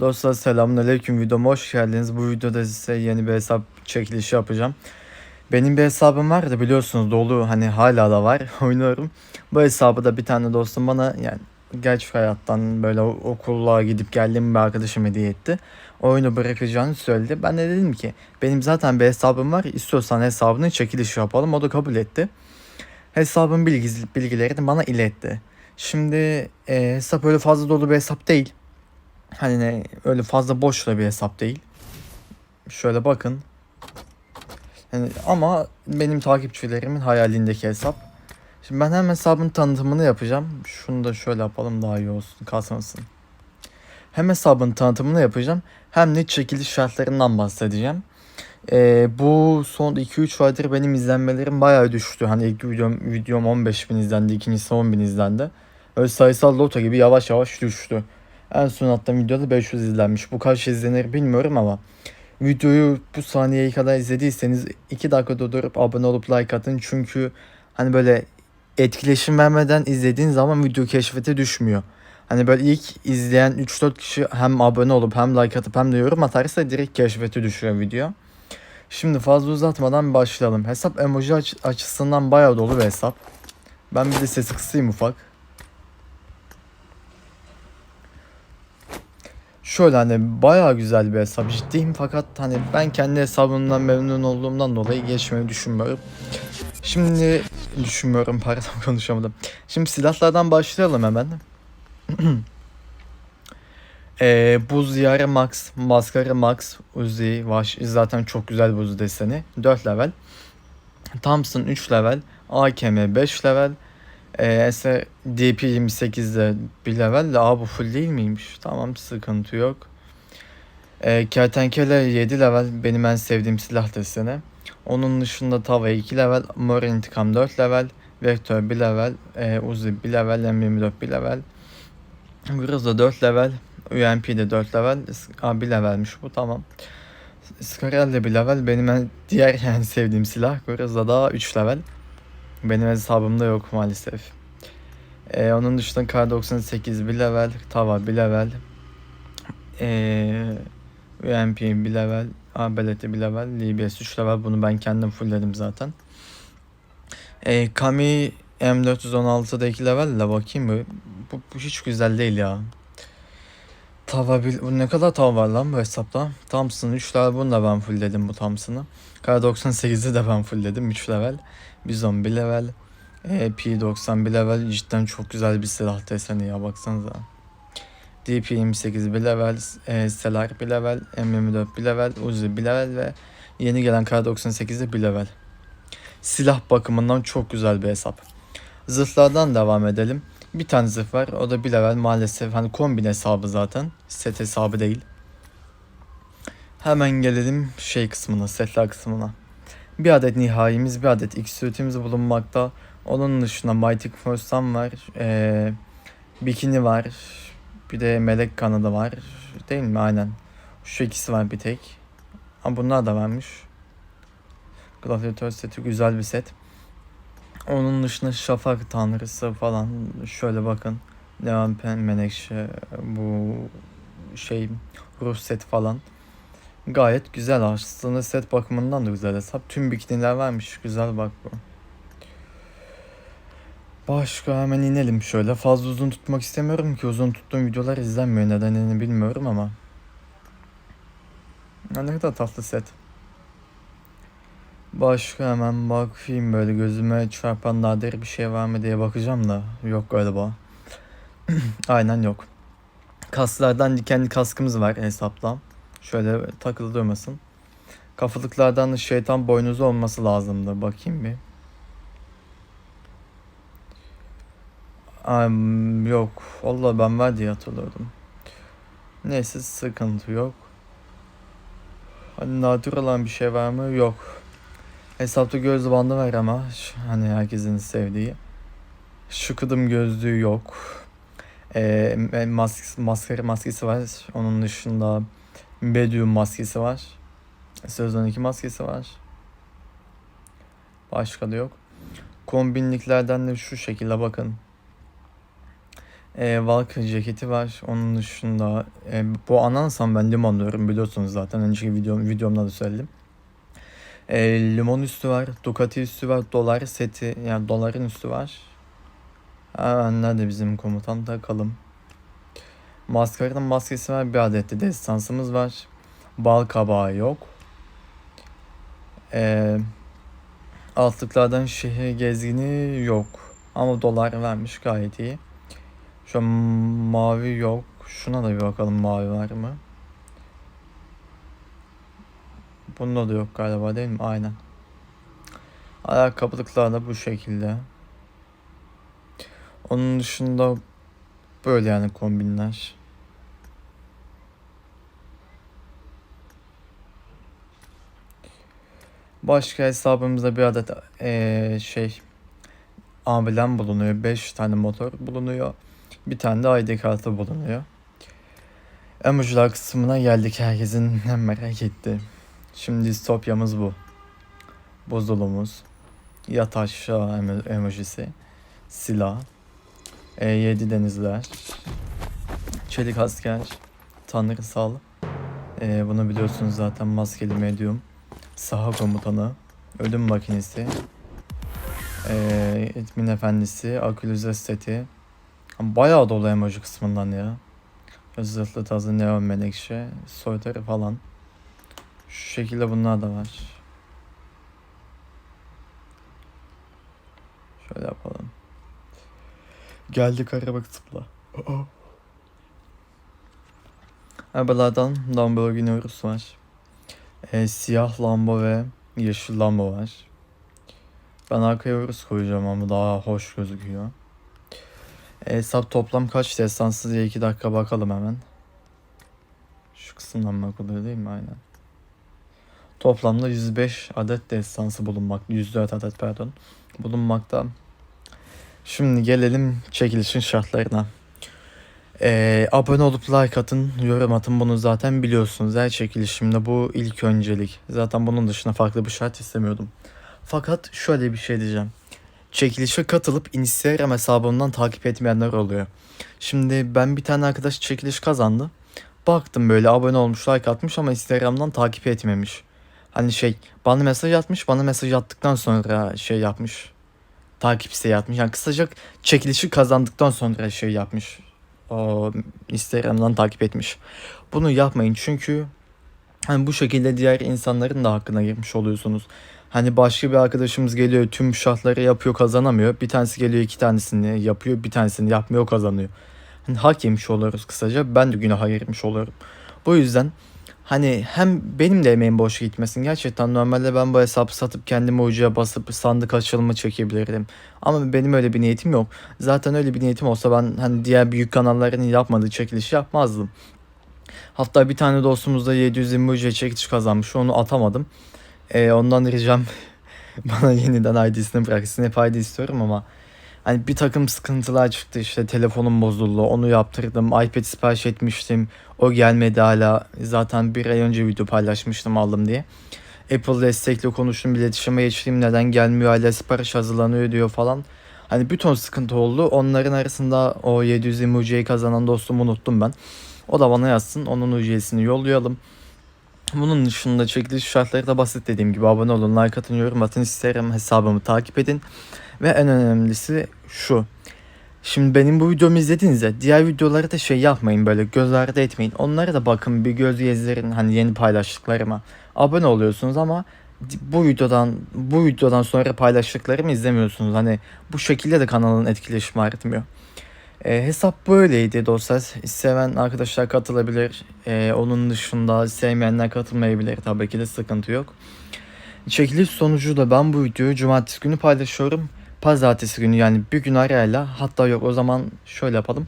Dostlar selamünaleyküm videoma hoş geldiniz. Bu videoda size yeni bir hesap çekilişi yapacağım. Benim bir hesabım vardı biliyorsunuz dolu hani hala da var oynuyorum. Bu hesabı da bir tane dostum bana yani gerçek hayattan böyle okula gidip geldiğim bir arkadaşım hediye etti. Oyunu bırakacağını söyledi. Ben de dedim ki benim zaten bir hesabım var istiyorsan hesabını çekiliş yapalım. O da kabul etti. Hesabın bilgisi, bilgilerini bana iletti. Şimdi e, hesap öyle fazla dolu bir hesap değil. Hani ne, öyle fazla boş da bir hesap değil. Şöyle bakın. Yani ama benim takipçilerimin hayalindeki hesap. Şimdi ben hem hesabın tanıtımını yapacağım. Şunu da şöyle yapalım daha iyi olsun kasmasın. Hem hesabın tanıtımını yapacağım hem de çekiliş şartlarından bahsedeceğim. Ee, bu son 2-3 aydır benim izlenmelerim bayağı düştü. Hani ilk videom, videom 15 bin izlendi, ikincisi 10 bin izlendi. Öyle sayısal loto gibi yavaş yavaş düştü. En son attığım videoda 500 izlenmiş. Bu kaç izlenir bilmiyorum ama videoyu bu saniyeye kadar izlediyseniz 2 dakikada durup abone olup like atın. Çünkü hani böyle etkileşim vermeden izlediğin zaman video keşfete düşmüyor. Hani böyle ilk izleyen 3-4 kişi hem abone olup hem like atıp hem de yorum atarsa direkt keşfete düşüyor video. Şimdi fazla uzatmadan başlayalım. Hesap emoji aç- açısından bayağı dolu bir hesap. Ben bir de sesi kısayım ufak. Şöyle hani bayağı güzel bir hesap ciddiyim fakat hani ben kendi hesabımdan memnun olduğumdan dolayı geçmeyi düşünmüyorum. Şimdi düşünmüyorum pardon konuşamadım. Şimdi silahlardan başlayalım hemen. Ee, buz yarı max, maskara max, Uzi, Vaş zaten çok güzel buz deseni. 4 level. Thompson 3 level, AKM 5 level, ee, SR DP28'de bir level Aa bu full değil miymiş? Tamam sıkıntı yok. Ee, Kertenkele 7 level benim en sevdiğim silah deseni. Onun dışında Tava 2 level, Mor İntikam 4 level, Vektör 1 level, e, Uzi 1 level, M24 1 level, Groza 4 level, UMP de 4 level, Aa, 1 levelmiş bu tamam. Skarel de 1 level, benim en diğer en sevdiğim silah. Groza da 3 level. Benim hesabımda yok maalesef. Ee, onun dışında K98 bir level, Tava bir level, ee, UMP bir level, Abeleti bir level, LBS 3 level. Bunu ben kendim fullledim zaten. Ee, Kami M416'da 2 level de bakayım mı? Bu, bu hiç güzel değil ya. Tava bil bu ne kadar tava var lan bu hesapta? Thompson 3 level bunu da ben fullledim bu Thompson'ı. K98'i de ben fullledim 3 level. Bizon bir level. E, P90 bir level cidden çok güzel bir silah deseni ya baksanıza. DP28 bir level, e, Selar bir level, M24 bir level, Uzi bir level ve yeni gelen K98'de bir level. Silah bakımından çok güzel bir hesap. Zırhlardan devam edelim. Bir tane zırh var. O da bir level maalesef. Hani kombin hesabı zaten. Set hesabı değil. Hemen gelelim şey kısmına, setler kısmına. Bir adet nihayimiz, bir adet X bulunmakta. Onun dışında Mighty Force'dan var. Ee, Bikini var. Bir de Melek kanadı var. Değil mi? Aynen. Şu ikisi var bir tek. Ama bunlar da varmış. Gladiator seti güzel bir set. Onun dışında Şafak Tanrısı falan. Şöyle bakın. Pen Menekşe. Bu şey Rus set falan. Gayet güzel aslında set bakımından da güzel hesap. Tüm bikiniler varmış. Güzel bak bu. Başka hemen inelim şöyle. Fazla uzun tutmak istemiyorum ki uzun tuttuğum videolar izlenmiyor. Nedenini bilmiyorum ama. Ne kadar tatlı set. Başka hemen bakayım böyle gözüme çarpan nadir bir şey var mı diye bakacağım da. Yok galiba. Aynen yok. Kaslardan kendi kaskımız var hesapta. Şöyle takılı durmasın. Kafalıklardan da şeytan boynuzu olması lazımdı. Bakayım bir. Am, yok. Allah ben var diye hatırlıyordum. Neyse sıkıntı yok. Hani nadir olan bir şey var mı? Yok. Hesapta göz bandı var ama hani herkesin sevdiği. Şu kıdım gözlüğü yok. Ee, mask, maskara maskesi var. Onun dışında Medium maskesi var. Sezon 2 maskesi var. Başka da yok. Kombinliklerden de şu şekilde bakın. E, Walker ceketi var. Onun dışında e, bu anansam ben limon diyorum biliyorsunuz zaten. Önceki videom, videomda da söyledim. E, limon üstü var. Ducati üstü var. Dolar seti. Yani doların üstü var. Aa, nerede bizim komutan? Takalım. Maskarının maskesi var. Bir adet de destansımız var. Bal kabağı yok. Ee, altlıklardan şehir gezgini yok. Ama dolar vermiş gayet iyi. Şu an mavi yok. Şuna da bir bakalım mavi var mı? Bunda da yok galiba değil mi? Aynen. Ayakkabılıklar da bu şekilde. Onun dışında böyle yani kombinler. Başka hesabımızda bir adet eee, şey amblem bulunuyor. 5 tane motor bulunuyor. Bir tane de ID kartı bulunuyor. Emojiler kısmına geldik. Herkesin merak etti. Şimdi distopyamız bu. Buzulumuz. Yat aşağı emo- emojisi. Silah. E7 denizler. Çelik asker. Tanrısal. E, bunu biliyorsunuz zaten maskeli medyum. Saha komutanı. Ölüm makinesi. E, Etmin efendisi. Akülüze seti. Bayağı dolu emoji kısmından ya. Zırhlı tazı neon menekşe. Soytarı falan. Şu şekilde bunlar da var. Şöyle yapalım. Geldik araba tıpla. Arabalardan Lamborghini Urus var. E, siyah Lambo ve yeşil Lambo var. Ben arkaya Urus koyacağım ama daha hoş gözüküyor. E, hesap toplam kaç destansı diye 2 dakika bakalım hemen. Şu kısımdan bakılıyor değil mi? Aynen. Toplamda 105 adet destansı bulunmakta. 104 adet pardon. Bulunmakta. Şimdi gelelim çekilişin şartlarına. Ee, abone olup like atın, yorum atın bunu zaten biliyorsunuz. Her çekilişimde bu ilk öncelik. Zaten bunun dışında farklı bir şart istemiyordum. Fakat şöyle bir şey diyeceğim. Çekilişe katılıp Instagram hesabımdan takip etmeyenler oluyor. Şimdi ben bir tane arkadaş çekiliş kazandı. Baktım böyle abone olmuş, like atmış ama Instagram'dan takip etmemiş. Hani şey bana mesaj atmış, bana mesaj attıktan sonra şey yapmış. Takip isteği atmış. Yani kısaca çekilişi kazandıktan sonra şey yapmış. O Instagram'dan takip etmiş. Bunu yapmayın çünkü hani bu şekilde diğer insanların da hakkına girmiş oluyorsunuz. Hani başka bir arkadaşımız geliyor tüm şartları yapıyor kazanamıyor. Bir tanesi geliyor iki tanesini yapıyor bir tanesini yapmıyor kazanıyor. Hani hak yemiş oluyoruz kısaca. Ben de günaha girmiş oluyorum. Bu yüzden hani hem benim de emeğim boş gitmesin. Gerçekten normalde ben bu hesabı satıp kendimi ucuya basıp sandık açılımı çekebilirdim. Ama benim öyle bir niyetim yok. Zaten öyle bir niyetim olsa ben hani diğer büyük kanalların yapmadığı çekilişi yapmazdım. Hatta bir tane dostumuz da 720 ucuya çekiliş kazanmış. Onu atamadım. Ee, ondan ricam bana yeniden ID'sini bıraksın. Hep ID istiyorum ama hani bir takım sıkıntılar çıktı işte telefonum bozuldu onu yaptırdım iPad sipariş etmiştim o gelmedi hala. Zaten bir ay önce video paylaşmıştım aldım diye. Apple destekle konuştum iletişime geçtiğim neden gelmiyor hala sipariş hazırlanıyor diyor falan. Hani bir ton sıkıntı oldu. Onların arasında o 720 UC'yi kazanan dostumu unuttum ben. O da bana yazsın onun UC'sini yollayalım. Bunun dışında çekiliş şartları da basit dediğim gibi. Abone olun, like atın, yorum atın, Instagram hesabımı takip edin. Ve en önemlisi şu. Şimdi benim bu videomu izlediğinizde diğer videoları da şey yapmayın böyle göz ardı etmeyin. Onlara da bakın bir göz gezdirin hani yeni paylaştıklarıma. Abone oluyorsunuz ama bu videodan bu videodan sonra paylaştıklarımı izlemiyorsunuz. Hani bu şekilde de kanalın etkileşimi artmıyor. E, hesap böyleydi dostlar. Seven arkadaşlar katılabilir. E, onun dışında sevmeyenler katılmayabilir. Tabii ki de sıkıntı yok. Çekiliş sonucu da ben bu videoyu cumartesi günü paylaşıyorum. Pazartesi günü yani bir gün arayla hatta yok o zaman şöyle yapalım.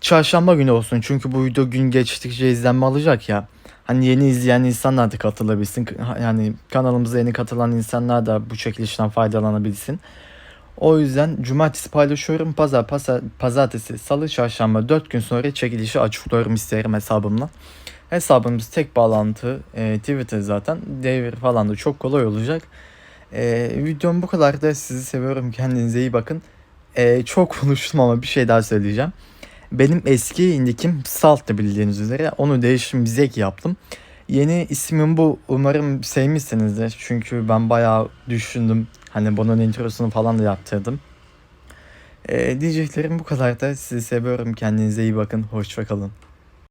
Çarşamba günü olsun çünkü bu video gün geçtikçe izlenme alacak ya. Hani yeni izleyen insanlar da katılabilsin. Yani kanalımıza yeni katılan insanlar da bu çekilişten faydalanabilsin. O yüzden cumartesi paylaşıyorum. Pazar, pazar pazartesi, salı, çarşamba 4 gün sonra çekilişi açıklıyorum isterim hesabımla. Hesabımız tek bağlantı e, Twitter zaten. Devir falan da çok kolay olacak. E, videom bu kadar da sizi seviyorum. Kendinize iyi bakın. E, çok konuştum ama bir şey daha söyleyeceğim. Benim eski nickim Salt'tı bildiğiniz üzere. Onu değiştim Zek yaptım. Yeni ismim bu. Umarım sevmişsinizdir. Çünkü ben bayağı düşündüm. Hani bunun introsunu falan da yaptırdım. Ee, diyeceklerim bu kadar da. Sizi seviyorum. Kendinize iyi bakın. Hoşçakalın.